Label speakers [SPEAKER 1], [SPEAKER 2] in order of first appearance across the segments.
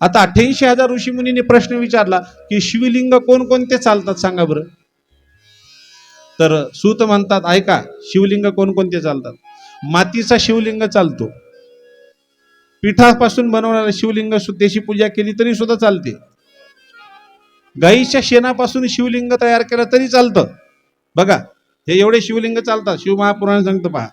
[SPEAKER 1] आता अठ्ठ्याऐंशी हजार ऋषीमुनीने प्रश्न विचारला की शिवलिंग कोणकोणते चालतात सांगा बरं. तर सूत म्हणतात ऐका शिवलिंग कोणकोणते चालतात? मातीचा शिवलिंग चालतो. पिठापासून बनवणारा शिवलिंग सु- त्याची पूजा केली तरी सुद्धा चालते. गाईच्या शेणापासून शिवलिंग तयार केलं तरी चालतं. बघा हे एवढे शिवलिंग चालतात. शिवमहापुराण सांगतं पहा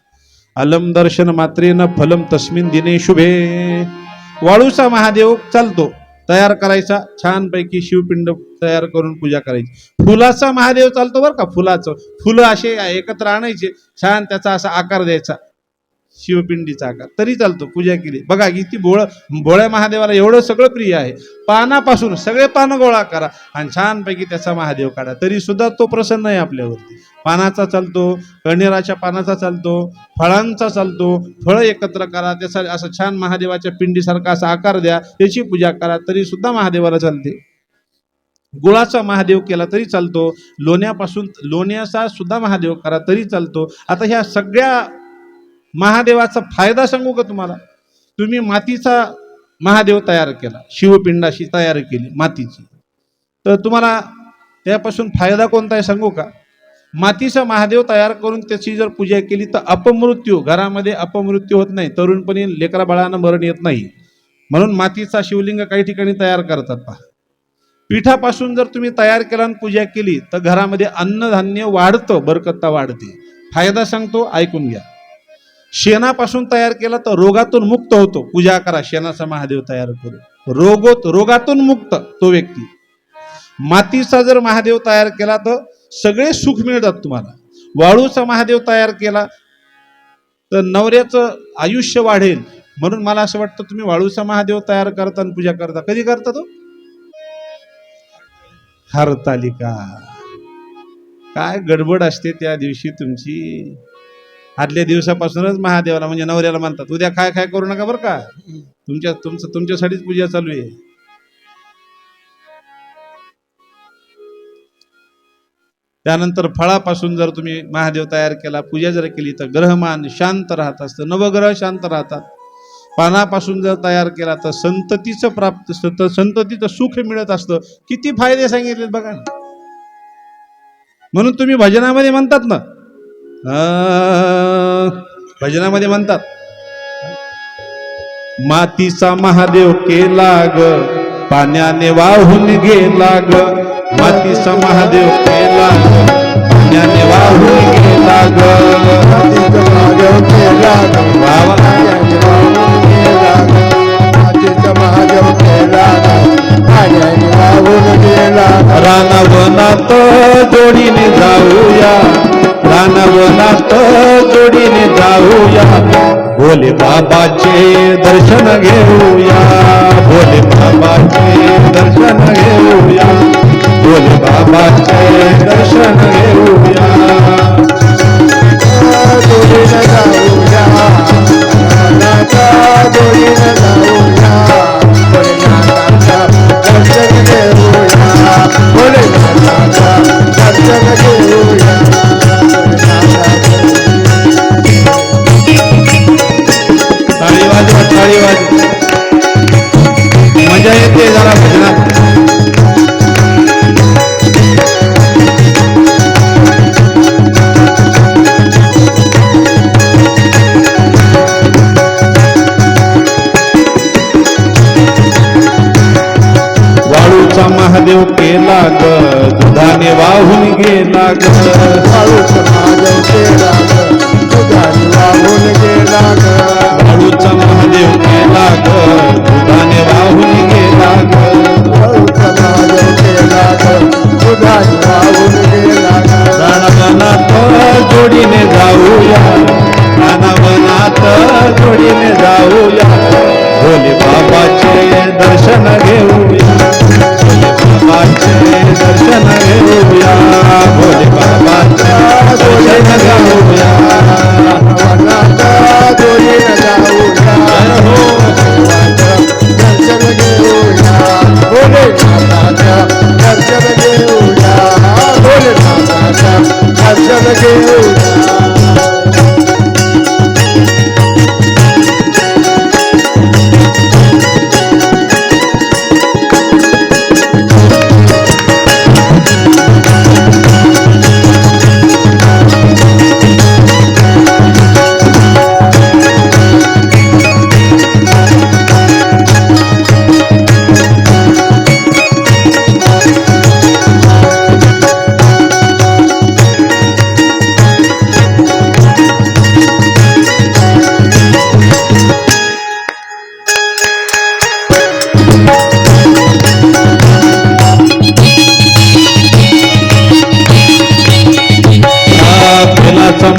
[SPEAKER 1] अलम दर्शन मात्रेन फलम तस्मिन दिने शुभे. वाळूचा महादेव चालतो. तयार करायचा छानपैकी शिवपिंड तयार करून पूजा करायची. फुलाचा महादेव चालतो बरं का फुलाचं. फुलं असे एकत्र आणायचे छान त्याचा असा आकार द्यायचा. शिवपिंडीचा आकार. तरी चालतो पूजा केली. बघा किती भोळ भोळ्या महादेवाला एवढं सगळं प्रिय आहे. पानापासून सगळे पानं गोळा करा आणि छानपैकी त्याचा महादेव काढा. तरी सुद्धा तो प्रसन्न आहे आपल्यावरती. पानाचा चालतो कणेराच्या पानाचा चालतो फळांचा चालतो फळं एकत्र करा त्याचा असं छान महादेवाच्या पिंडीसारखा असा आकार द्या त्याची पूजा करा तरी सुद्धा महादेवाला चालते. गुळाचा महादेव केला तरी चालतो लोण्यापासून लोण्याचा सुद्धा महादेव करा तरी चालतो. आता ह्या सगळ्या महादेवाचा फायदा सांगू का तुम्हाला? तुम्ही मातीचा महादेव तयार केला शिवपिंडाशी तयार केली मातीची. तर तुम्हाला त्यापासून फायदा कोणता आहे सांगू का? मातीचा महादेव तयार करून त्याची जर पूजा केली तर अपमृत्यू घरामध्ये अपमृत्यू होत नाही. तरुणपणी लेकरा बाळांना मरण येत नाही. म्हणून मातीचा शिवलिंग काही ठिकाणी तयार करतात पहा. पिठापासून जर तुम्ही तयार केला आणि पूजा केली तर घरामध्ये अन्नधान्य वाढतं बरकत्ता वाढते. फायदा सांगतो ऐकून घ्या. शेणापासून तयार केला तर रोगातून मुक्त होतो. पूजा करा शेणाचा महादेव तयार करू. रोगोत रोगातून मुक्त तो व्यक्ती. मातीचा जर महादेव तयार केला तर सगळे सुख मिळतात तुम्हाला. वाळूचा महादेव तयार केला तर नवऱ्याचं आयुष्य वाढेल. म्हणून मला असं वाटतं तुम्ही वाळूचा महादेव तयार करता आणि पूजा करता. कधी करता तो? हरतालिका. काय गडबड असते त्या दिवशी तुमची. आदल्या दिवसापासूनच महादेवाला म्हणजे नवऱ्याला म्हणतात उद्या काय काय करू नका बरं का? तुमच्या तुमचं तुमच्यासाठीच पूजा चालू आहे. त्यानंतर फळापासून जर तुम्ही महादेव तयार केला पूजा जर केली तर ग्रहमान शांत राहत असतं नवग्रह शांत राहतात. पानापासून जर तयार केला तर संततीचं प्राप्त तर संततीचं सुख मिळत असतं. किती फायदे सांगितले बघा म्हणून तुम्ही भजनामध्ये म्हणतात ना. भजनामध्ये म्हणतात. मातीचा महादेव केला ग पाण्याने वाहून गेला ग. मातीचा महादेव केला पाण्याने वाहून गेला ग
[SPEAKER 2] महादेव केला. मातीचा महादेव केला. पाण्याने वाहून गेला.
[SPEAKER 1] रानवनात जोडीने जाऊया रानवनात जोडीने जाऊया भोले बाबाचे दर्शन घेऊया भोले बाबाचे दर्शन घेऊया बाबाचे दर्शन घेऊया. केला ग दुधाने वाहून गेला ग
[SPEAKER 2] वाळूचा महादेव केला. दुधाने वाहून गेला ग.
[SPEAKER 1] वाळूचा महादेव केला ग दुधाने वाहून गेला ग
[SPEAKER 2] वाळूचा महादेव केला ग. दुधाने वाहून गेला ग.
[SPEAKER 1] राणवनाथ जोडीने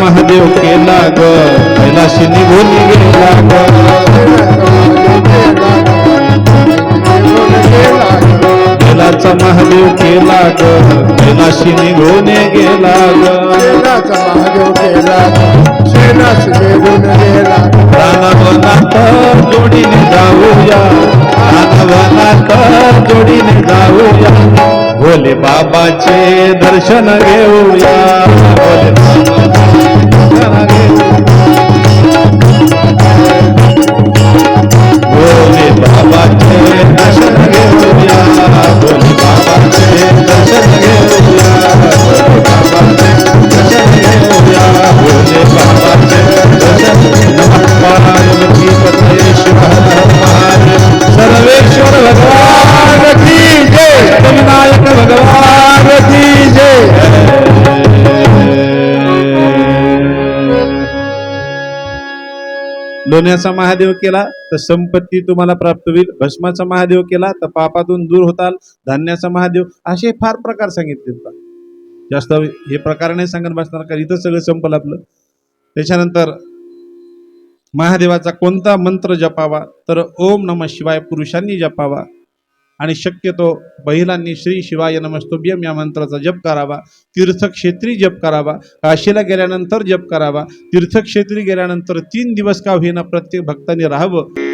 [SPEAKER 1] महादेव केला ग. कैलाशी निघून गेला ग. कैलाचा महादेव केला ग. कैलाशी निघून गेला ग.
[SPEAKER 2] महादेव केला सेनास निघून गेला
[SPEAKER 1] रानवनात जोडीने जाऊया. रानवनात जोडीने जाऊया. भोले बाबाचे दर्शन घेऊया. भोले बाबाचे दर्शन लोण्याचा महादेव केला तर संपत्ती तुम्हाला प्राप्त होईल. भस्माचा महादेव केला तर पापातून दूर होताल. धान्याचा महादेव असे फार प्रकार सांगितले जास्त हे प्रकार नाही सांगत बसणार कारण इथं सगळं संपलं आपलं. त्याच्यानंतर महादेवाचा कोणता मंत्र जपावा तर ओम नम शिवाय पुरुषांनी जपावा. आणि शक्यतो महिलांनी श्री शिवाय नमस्तुभ्यम या मंत्राचा जप करावा. तीर्थक्षेत्री जप करावा. काशीला गेल्यानंतर जप करावा. तीर्थक्षेत्री गेल्यानंतर तीन दिवस का होईना प्रत्येक भक्तांनी राहावं.